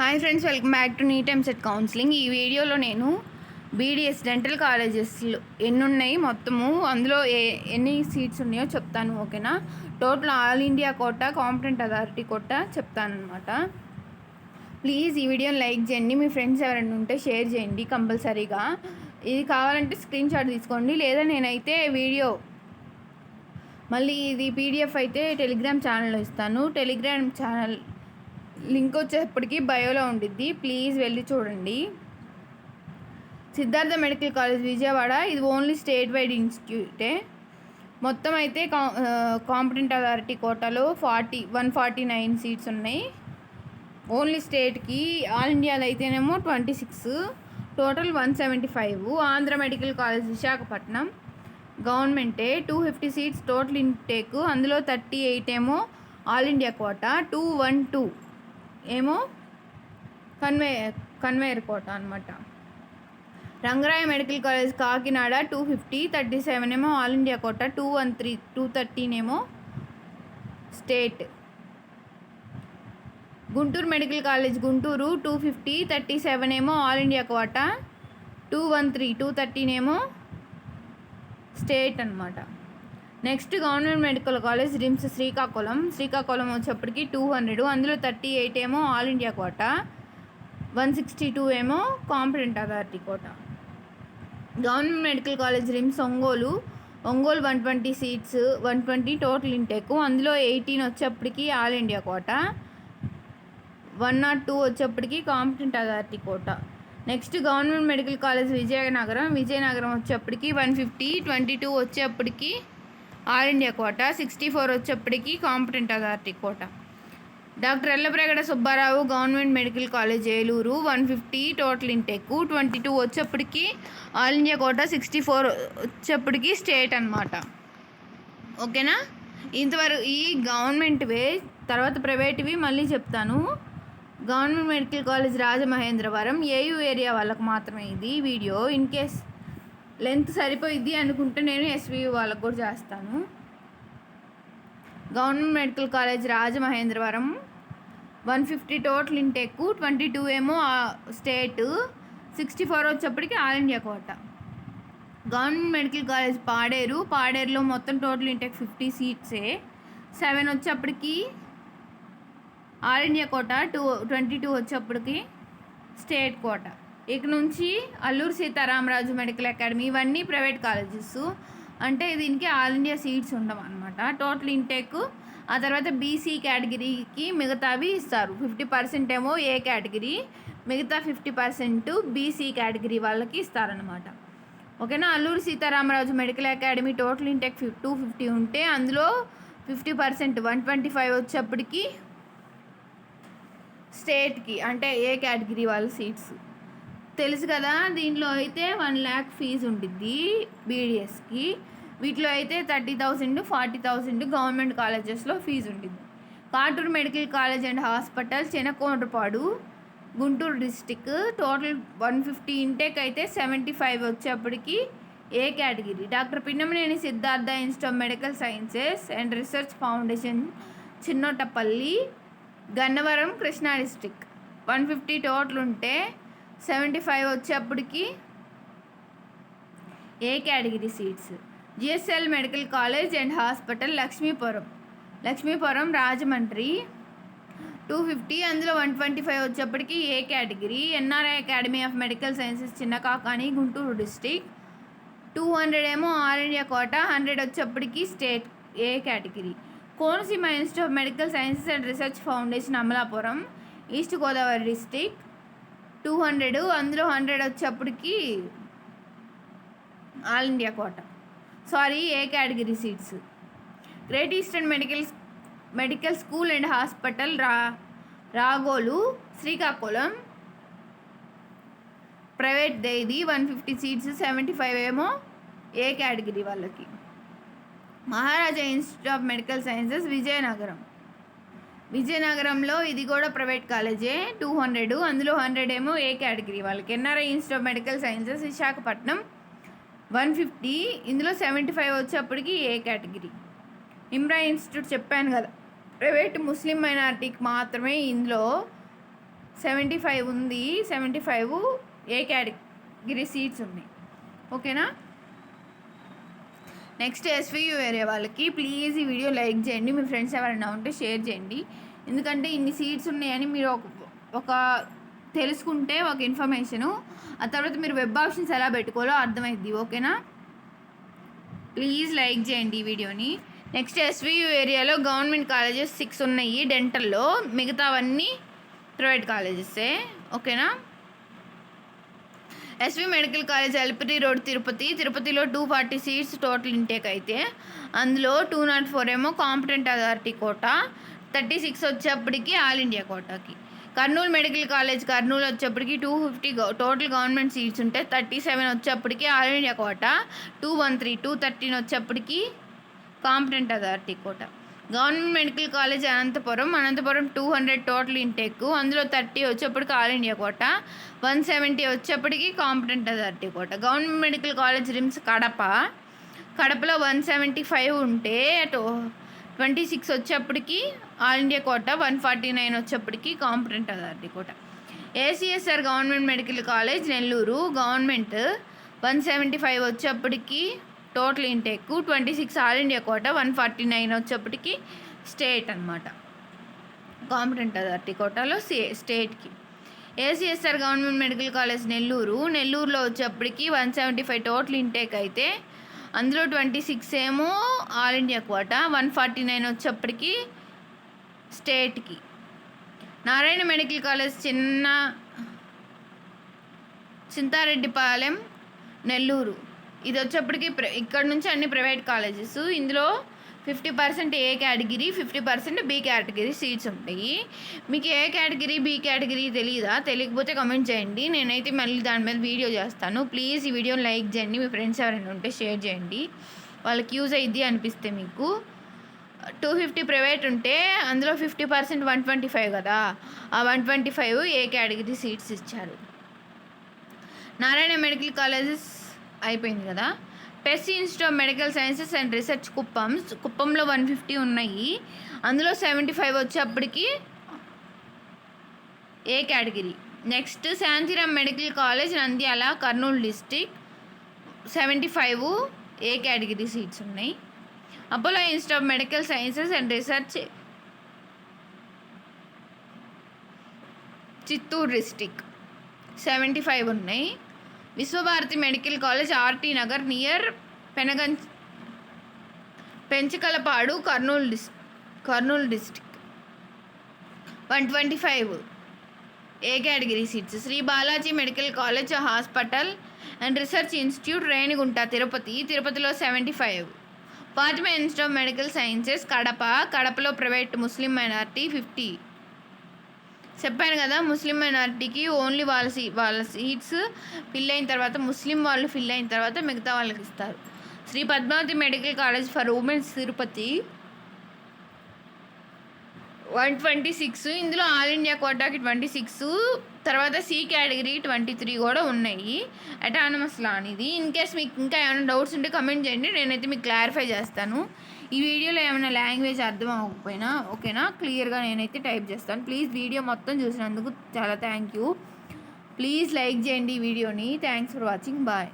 Hi friends welcome back to NEET EAMCET counselling ఈ వీడియోలో నేను బీడిఎస్ డెంటల్ కాలేజెస్లో ఎన్ని ఉన్నాయి మొత్తము? అందులో ఏ ఎన్ని సీట్స్ ఉన్నాయో చెప్తాను ఓకేనా? Total all India quota competent authority quota చెప్తాను అనమాట ప్లీజ్ ఈ వీడియోని లైక్ చేయండి మీ ఫ్రెండ్స్ ఎవరైనా ఉంటే షేర్ చేయండి కంపల్సరీగా. ఇది కావాలంటే స్క్రీన్ షాట్ తీసుకోండి లేదా నేనైతే వీడియో మళ్ళీ ఇది పీడిఎఫ్ అయితే టెలిగ్రామ్ ఛానల్లో ఇస్తాను. టెలిగ్రామ్ ఛానల్ లింక్ వచ్చేప్పటికి బయోలో ఉండిద్ది. ప్లీజ్ వెళ్ళి చూడండి. Siddhartha medical college Vijayawada. ఇది ఓన్లీ స్టేట్ వైడ్ ఇన్స్టిట్యూటే. మొత్తం అయితే కా కాంపిటెంట్ అథారిటీ కోటాలో forty one forty nine seats ఉన్నాయి. ఓన్లీ స్టేట్కి ఆల్ ఇండియాలో అయితేనేమో twenty six total one seventy five. Andhra medical college Visakhapatnam. గవర్నమెంటే two fifty seats total intake అందులో థర్టీ ఎయిట్ ఏమో all India quota. Two one two. ఏమో? కన్వే కన్వేయర్ కోట అనమాట Rangaraya medical college Kakinada two fifty thirty seven ఏమో all India quota two one three two thirteen ఏమో state. Guntur medical college Guntur two fifty thirty seven ఏమో all India quota two one three two thirteen ఏమో state అనమాట next government medical college RIMS Srikakulam. Srikakulam వచ్చేప్పటికి two hundred అందులో thirty eight ఏమో all India quota. One sixty two ఏమో competent authority quota. Government medical college RIMS Ongole. Ongole one twenty seats one twenty total intake. అందులో eighteen వచ్చేప్పటికి all India quota. One not two వచ్చేప్పటికి competent authority quota. Next government medical college Vizianagaram. Vizianagaram వచ్చేప్పటికి one fifty twenty two వచ్చేప్పటికి all India quota sixty four వచ్చేప్పటికి competent authority quota. Doctor Yellapragada Subbarao government medical college Eluru one fifty total intake twenty two వచ్చేప్పటికి all India quota sixty four వచ్చేప్పటికి state అనమాట ఓకేనా? ఇంతవరకు ఈ గవర్నమెంట్వే తర్వాత ప్రైవేట్వి మళ్ళీ చెప్తాను. Government medical college Rajamahendravaram AU area వాళ్ళకు మాత్రమే ఇది వీడియో. ఇన్ కేస్ లెంత్ సరిపోయిద్ది అనుకుంటే నేను ఎస్వి వాళ్ళకు కూడా చేస్తాను. Government medical college Rajamahendravaram one fifty total intake twenty two ఏమో స్టేట్ సిక్స్టీ ఫోర్ వచ్చేప్పటికి all India quota. Government medical college Paderu పాడేరులో మొత్తం టోటల్ ఇంటెక్ ఫిఫ్టీ సీట్సే. సెవెన్ వచ్చేప్పటికి all India quota two twenty two వచ్చేప్పటికి state quota. ఇక నుంచి Alluri Sitaramaraju medical academy ఇవన్నీ private colleges. అంటే దీనికి ఆల్ ఇండియా సీట్స్ ఉండవు అనమాట టోటల్ ఇంటేక్ ఆ తర్వాత బీసీ కేటగిరీకి మిగతావి ఇస్తారు. ఫిఫ్టీ పర్సెంట్ ఏమో ఏ కేటగిరీ మిగతా ఫిఫ్టీ పర్సెంట్ బీసీ కేటగిరీ వాళ్ళకి ఇస్తారనమాట ఓకేనా? Alluri Sitaramaraju medical academy total intake ఫిఫ్ టూ ఫిఫ్టీ ఉంటే అందులో fifty percent one twenty five వచ్చేప్పటికి స్టేట్కి అంటే ఏ కేటగిరీ వాళ్ళ సీట్స్. తెలుసు కదా దీంట్లో అయితే వన్ ల్యాక్ ఫీజు ఉంటుంది బీడిఎస్కి వీటిలో అయితే thirty thousand forty thousand government కాలేజెస్లో ఫీజు ఉంటుంది Katuru medical college and hospital Chenakondrapadu Guntur district. Total one fifty intake అయితే సెవెంటీ ఫైవ్ వచ్చేప్పటికి A category? Doctor Pinnamaneni Siddhartha institute medical sciences and research foundation Chinnoutapalli Gannavaram Krishna district. One fifty total ఉంటే seventy five వచ్చేప్పటికి A category seats? GSL medical college and hospital Lakshmipuram. Lakshmipuram Rajahmundry two fifty అందులో one twenty five వచ్చేప్పటికి A category? NRI academy of medical sciences Chinnakakani Guntur district two hundred ఏమో all India quota hundred వచ్చేప్పటికి state A category? Konaseema institute of medical sciences and research foundation Amalapuram East Godavari district two hundred అందులో hundred వచ్చేప్పటికి all India quota. Sorry A category seats? Great eastern medical medical school and hospital రా Ragolu Srikakulam. Private ఇది one fifty seats seventy five ఏమో A category వాళ్ళకి. Maharaja institute of medical sciences Vizianagaram. విజయనగరంలో ఇది కూడా private కాలేజే టూ హండ్రెడ్. అందులో hundred ఏమో ఏ కేటగిరీ వాళ్ళకి. NRI institute of medical sciences Visakhapatnam. One fifty. ఇందులో సెవెంటీ ఫైవ్ వచ్చేప్పటికి ఏ కేటగిరీ? ఇమ్రా ఇన్స్టిట్యూట్ చెప్పాను కదా. ప్రైవేట్ ముస్లిం మైనారిటీకి మాత్రమే ఇందులో సెవెంటీ ఫైవ్ ఉంది. Seventy five A category? Seats ఉన్నాయి. ఓకేనా? నెక్స్ట్ ఎస్వియూ ఏరియా వాళ్ళకి ప్లీజ్ ఈ వీడియో లైక్ చేయండి. మీ ఫ్రెండ్స్ ఎవరైనా ఉంటే షేర్ చేయండి. ఎందుకంటే ఇన్ని సీట్స్ ఉన్నాయని మీరు ఒక ఒక తెలుసుకుంటే ఒక ఇన్ఫర్మేషను ఆ తర్వాత మీరు వెబ్ ఆప్షన్స్ ఎలా పెట్టుకోవాలో అర్థమైద్ది. ఓకేనా ప్లీజ్ లైక్ చేయండి ఈ వీడియోని నెక్స్ట్ ఎస్వియు ఏరియాలో గవర్నమెంట్ కాలేజెస్ సిక్స్ ఉన్నాయి. డెంటల్లో మిగతావన్నీ ప్రైవేట్ కాలేజెసే ఓకేనా SV medical college LPT road Tirupati. తిరుపతిలో two forty seats total intake అయితే. అందులో టూ నాట్ ఫోర్ ఏమో competent authority quota. Thirty six వచ్చేప్పటికి ఆల్ ఇండియా కోటాకి. కర్నూలు మెడికల్ కాలేజ్ కర్నూలు వచ్చేప్పటికి two fifty total government seats ఉంటే థర్టీ సెవెన్ వచ్చేప్పటికి all India quota. Two one three two thirteen వచ్చేప్పటికి competent authority quota. Government medical college Anantapur Anantapur two hundred total intake అందులో thirty వచ్చేప్పటికి all India quota one seventy వచ్చేప్పటికి competent authority quota. Government medical college RIMS Kadapa కడపలో one seventy five ఉంటే అటు twenty six వచ్చేప్పటికి all India quota one forty nine వచ్చేప్పటికి competent authority quota. ACSR government medical college Nellore government one seventy five వచ్చేప్పటికి total intake twenty six all India quota one forty nine వచ్చేప్పటికి state అనమాట competent authority కోటాలో సే స్టేట్కి. ACSR government medical college Nellore. నెల్లూరులో వచ్చేప్పటికి one seventy five total intake అయితే అందులో twenty six ఏమో all India quota one forty nine వచ్చేప్పటికి స్టేట్కి. నారాయణ మెడికల్ కాలేజ్ చిన్న చింతారెడ్డిపాలెం నెల్లూరు. ఇది వచ్చేప్పటికి ప్ర- ఇక్కడ నుంచి అన్ని ప్రైవేట్ కాలేజెస్. ఇందులో fifty percent A category fifty percent B category seats ఉంటాయి. మీకు ఏ కేటగిరీ బి కేటగిరీ తెలియదా తెలియకపోతే కమెంట్ చేయండి. నేనైతే మళ్ళీ దాని మీద వీడియో చేస్తాను. ప్లీజ్ ఈ వీడియోని లైక్ చేయండి. మీ ఫ్రెండ్స్ ఎవరైనా ఉంటే షేర్ చేయండి. వాళ్ళకి యూజ్ అయ్యిద్ది అనిపిస్తే మీకు. టూ ఫిఫ్టీ ప్రైవేట్ ఉంటే అందులో fifty percent one twenty five కదా? ఆ one twenty five A category seats ఇచ్చారు. నారాయణ మెడికల్ కాలేజెస్ అయిపోయింది కదా? PES institute of medical sciences and research Kuppam కుప్పంలో వన్ ఫిఫ్టీ ఉన్నాయి. అందులో సెవెంటీ ఫైవ్ వచ్చేప్పటికి A category? Next Shantiram medical college Nandyal Kurnool district seventy five A category seats ఉన్నాయి? Apollo institute of medical sciences and research Chittoor district seventy five ఉన్నాయి. Vishwabharati medical college RT Nagar near పెనగం Penchakalapadu Kurnool dis Kurnool district one twenty five. A category seats? Sri Balaji Medical College Hospital and Research Institute Renigunta Tirupati. తిరుపతిలో seventy five. Fatima Institute of Medical Sciences Kadapa. కడపలో private Muslim minority fifty. చెప్పాను కదా Muslim మైనారిటీకి only వాళ్ళ సీ వాళ్ళ seats fill అయిన తర్వాత ముస్లిం వాళ్ళు ఫిల్ అయిన తర్వాత మిగతా వాళ్ళకి ఇస్తారు. Shri Padmavati medical college for women's Tirupati one twenty six ఇందులో ఆల్ ఇండియా కోటాకి ట్వంటీ సిక్స్ తర్వాత సి కేటగిరీ ట్వంటీ త్రీ కూడా ఉన్నాయి. అటానమస్ లా అనేది. ఇన్ కేస్ మీకు ఇంకా ఏమైనా డౌట్స్ ఉంటే కమెంట్ చేయండి. నేనైతే మీకు క్లారిఫై చేస్తాను. ఈ వీడియోలో ఏమైనా లాంగ్వేజ్ అర్థం అవ్వకపోయినా ఓకేనా క్లియర్గా నేనైతే టైప్ చేస్తాను. ప్లీజ్ వీడియో మొత్తం చూసినందుకు చాలా థ్యాంక్ యూ ప్లీజ్ లైక్ చేయండి ఈ వీడియోని థ్యాంక్స్ ఫర్ వాచింగ్ బాయ్